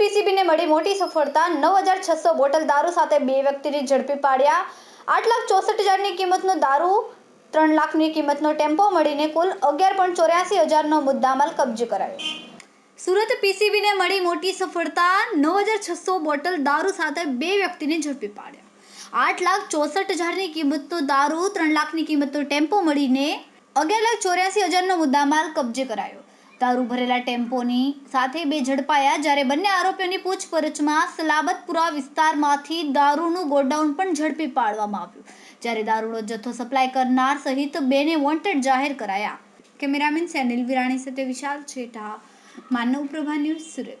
પીસીબીને મળી મોટી સફળતા. નવ હજાર છસો બોટલ દારૂ સાથે બે વ્યક્તિને ઝડપી પાડ્યા. આઠ લાખ ચોસઠ હજારની કિંમતનો દારૂ, ત્રણ લાખની કિંમતનો ટેમ્પો મળીને કુલ અગિયાર પોઈન્ટ ચોર્યાસી હજારનો મુદ્દામાલ કબજે કરાયો. સુરત પીસીબીને મળી મોટી સફળતા. નવ હજાર છસો બોટલ દારૂ સાથે બે વ્યક્તિને ઝડપી પાડ્યા. આઠ લાખ ચોસઠ હજારની કિંમતનો દારૂ, ત્રણ લાખની કિંમતનો ટેમ્પો મળીને અગિયાર લાખ ચોર્યાસી હજારનો મુદ્દામાલ કબજે કરાયો. દારૂ ભરેલા ટેમ્પોની સાથે બે ઝડપાયા જ્યારે બંને આરોપીઓની પૂછપરછમાં સલાબતપુરા વિસ્તારમાંથી દારૂનું ગોડાઉન પણ ઝડપી પાડવામાં આવ્યું. જ્યારે દારૂનો જથ્થો સપ્લાય કરનાર સહિત બેને વોન્ટેડ જાહેર કરાયા. કેમેરામેન સેનિલ વિરાણી સાથે વિશાલ છેઠા માનવ પ્રભા ન્યૂઝ સુરત.